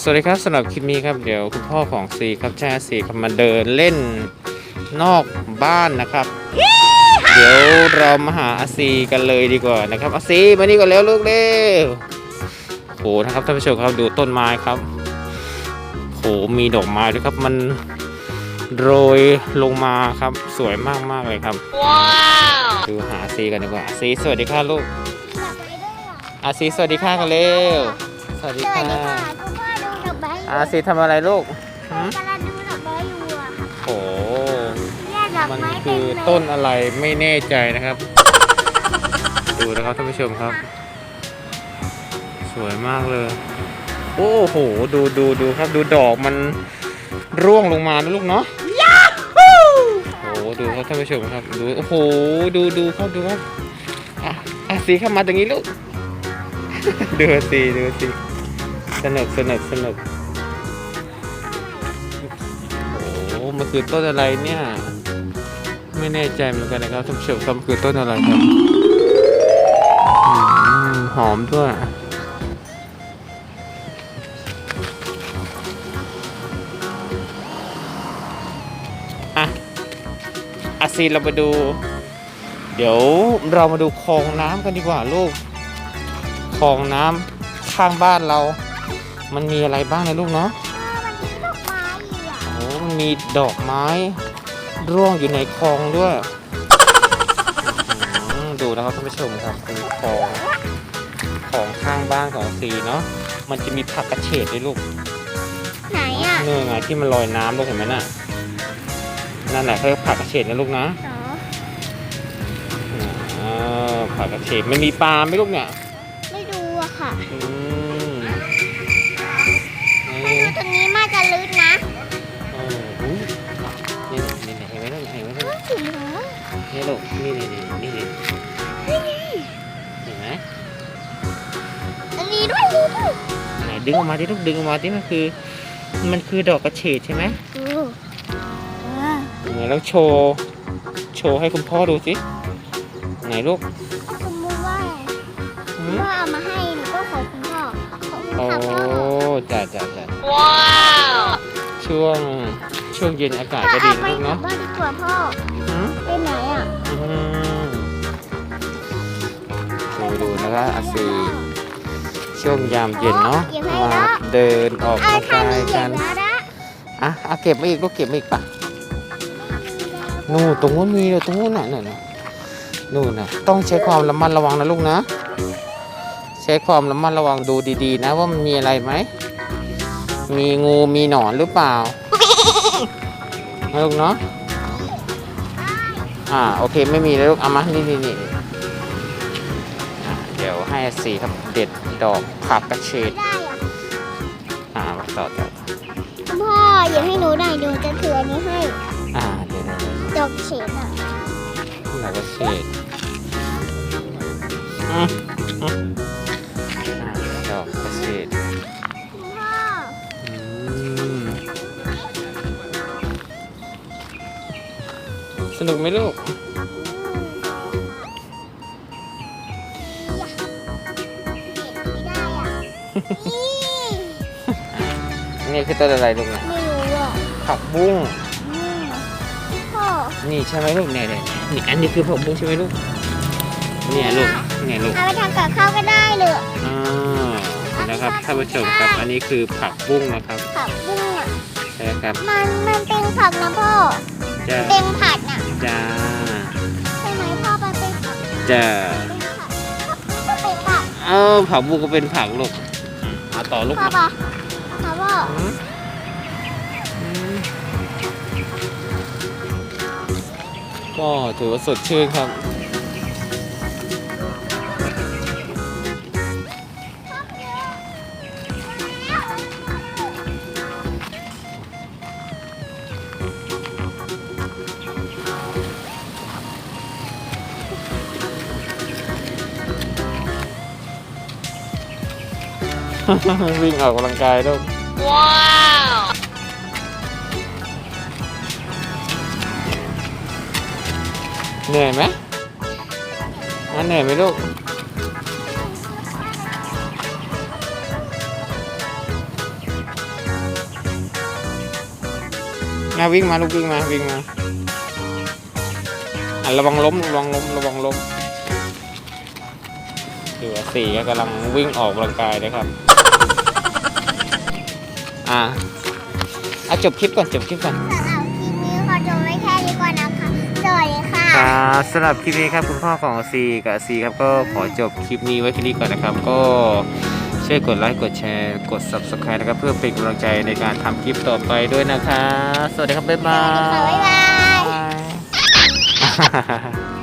สวัสดีครับสำหรับคลิปนี้ครับเดี๋ยวคุณพ่อของซีครับแช่ซีครับมาเดินเล่นนอกบ้านนะครับ เดี๋ยวเรามาหาอาซีกันเลยดีกว่านะครับอาซีมานี่ก่อนแล้วลูกเร็วโหนะครับท่านผู้ชมครับดูต้นไม้ครับโหมีดอกไม้ด้วยครับมันโรยลงมาครับสวยมากมากๆเลยครับว้าวดูหาอาซีกันดีกว่าอาซีสวัสดีค่ะลูกอาซีสวัสดีค่ะกันเร็วสวัสดีสวัสค่ะ อกไม้อาซีทำอะไรลูกหืมกำลังดูดอกไม้อยู่อะค่ะโอ้เนี่ยดอกมันไม้คืเต็มอเลยต้นอะไรไม่แน่ใจนะครับ ดูนะครับท่านผู้ชมครับ สวยมากเลย โอ้โห ดูดูดูครับ ดูดอกมันร่วงลงมานะลูกเนาะโอ้โหดูครับท่านผู้ชมครับ ดูโอ้โหดูดูครับดูครับอะอะสีเข้ามาตรงนี้ลูก ดูสิดูสิสนุกสนุกสนุก มันคือต้นอะไรเนี่ย ไม่แน่ใจเหมือนกันนะครับท่านผู้ชมครับมันคือต้นอะไรครับหอมด้วยอะอาซีเรามาดู เดี๋ยวเรามาดูคลองน้ำกันดีกว่าลูกคลองน้ำข้างบ้านเรา มันมีอะไรบ้างนะลูกเนาะ มันมีดอกไม้อยู่อะโอ้มันมีดอกไม้ร่วงอยู่ในคลองด้วยอืมดูนะครับท่านผู้ชมครับเป็นคลองของข้างบ้านของซีเนาะมันจะมีผักกระเฉดด้วยลูกไหนอะเนื่อไงที่มันลอยน้ำลูกเห็นไหมน่ะนั่นแหละเขาเรียกผักกระเฉดนะลูกนะเหรออ่าผักกระเฉดมันมีปลาไหมลูกเนี่ยไม่ดูอะค่ะอืมนี่ดูตรงนี้มาจะลึกนะ นไหมลูกสีเหลืองนี่ลูกนี่นี่นี่นี่นี่เห็นไหมอันนี้ด้วยดูด้วยไหนดึงออกมาดิลูกดึงออกมาดิมันคือ มันคือดอกกระเฉดใช่ไหมดูอ่าไหนแล้วโชว์โชว์ให้คุณพ่อดูสิไหนลูกสมมติว่าหืคุณมพ่อเอา ช่วงเย็นอากาศก็ดีพ่อนะลูกเอาเนาะไปกลับบ้านดีกว่าพ่อหืมไปไหนอะอืมดูดูนะครับอาซีช่วงยามเย็นเนาะมาเดินออกเอากำลังทางกายนี้เหยีกัยบนแล้วนะอะเอาเก็บมาอีกลูกเก็บมาอีกปะนู่นตรงนู้นมีเลยตรงนู้นน่ะน่ะน่ะนู่นน่ะต้องใช้ความระมัดระวังนะลูกนะ ใช้ความระมัดระวังดูดีๆ นะว่ามันมีอะไรไหมมีงูมีหนอนหรือเปล่า นะลูกเนาะอ่าโอเคไม่มีแล้วลูกเอามานี่นี่นี่อ่าเดี๋ยวให้สีครับเด็ดดอกผักกระเฉดได้อะอ่าต่อต่อคุณพ่ออย่าให้หนูหน่อยหนูจะถืออันนี้ให้อ่าเดี๋ยวเดี๋ยวเดี๋ยวดอกเฉดอะผักกระเฉดอืมอืมอ่าดอกกระเฉด สนุกไหมลูกไม่ได้อะนี่นี่คือต้นอะไรลูกเนี่ยไม่รู้อะผักบุ้งอืมพ่อนี่ใช่ไหมลูกเนี่ยเนี่ยนี่อันนี้คือผักบุ้งใช่ไหมลูก เนี่ยลูก เนี่ยลูก เอาไปทำกับข้าวก็ได้เลยอ่าเห็นนะครับท่านผู้ชมครับ อันนี้คือผักบุ้งนะครับผักบุ้งอะใช่ครับ มันมันเป็นผักนะพ่อ จะเป็นผัดน่ะ จะใช่ไหมพ่อมันเป็นผักจะเป็นผักก็เป็นผักเออผักบุ้งก็เป็นผักลูกอืมเอาต่อลูกพ่อมาปะพ่อพ่ออืมอืมก็ถือว่าสดชื่นครับ วิ่งออกกำลังกายด้วยว้าวเหนื่อยไหมอันเหนื่อยไหมลูกนะวิ่งมาลูกวิ่งมาวิ่งมาอะระวังล้มระวังล้มระวังล้มเหลือสี่กำลังวิ่งออกกำลังกายนะครับ อะอะจบคลิปก่อนจบคลิปก่อนสำหรับคลิปนี้ขอจบไว้แค่นี้ก่อนนะคะสวัสดีค่ะครับสำหรับคลิปนี้ครับคุณพ่อของซีกับซีครับก็ขอจบคลิปนี้ไว้แค่นี้ก่อนนะครับ ก็ช่วยกดไลค์กดแชร์กด subscribe นะครับเพื่อเป็นกำลังใจในการทำคลิปต่อไปด้วยนะคะ สวัสดีครับบ๊ายบาสวัสดีค่ะบ๊ายบายย